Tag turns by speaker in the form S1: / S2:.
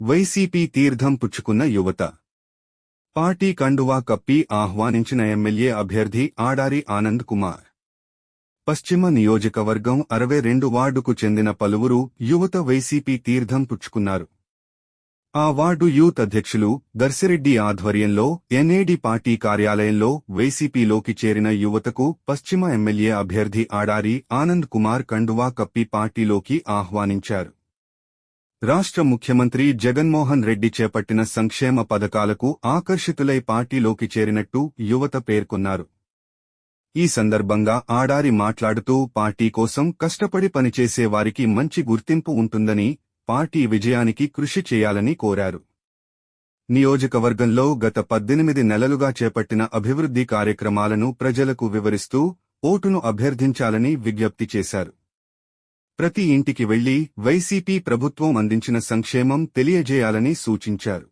S1: YCP తీర్థం పుచ్చుకున్న యువత. పార్టీ కండువా కప్పి ఆహ్వానించిన ఎమ్మెల్యే అభ్యర్థి ఆడారి ఆనంద్ కుమార్. పశ్చిమ నియోజకవర్గం అరవై రెండు వార్డుకు చెందిన పలువురు యువత వైసీపీ తీర్థం పుచ్చుకున్నారు. ఆ వార్డు యూత్ అధ్యక్షులు దర్శిరెడ్డి ఆధ్వర్యంలో ఎన్ఏడి పార్టీ కార్యాలయంలో వైసీపీలోకి చేరిన యువతకు పశ్చిమ ఎమ్మెల్యే అభ్యర్థి ఆడారి ఆనంద్ కుమార్ కండువా కప్పి పార్టీలోకి ఆహ్వానించారు. రాష్ట్ర ముఖ్యమంత్రి జగన్మోహన్ రెడ్డి చేపట్టిన సంక్షేమ పథకాలకు ఆకర్షితులై పార్టీలోకి చేరినట్టు యువత పేర్కొన్నారు. ఈ సందర్భంగా ఆడారి మాట్లాడుతూ పార్టీ కోసం కష్టపడి పనిచేసే వారికి మంచి గుర్తింపు ఉంటుందని పార్టీ విజయానికి కృషి చేయాలని కోరారు. నియోజకవర్గంలో గత పద్దెనిమిది నెలలుగా చేపట్టిన అభివృద్ధి కార్యక్రమాలను ప్రజలకు వివరిస్తూ ఓటును అభ్యర్థించాలని విజ్ఞప్తి చేశారు. ప్రతి ఇంటికి వెళ్ళి వైసీపీ ప్రభుత్వం అందించిన సంక్షేమం తెలియజేయాలని సూచించారు.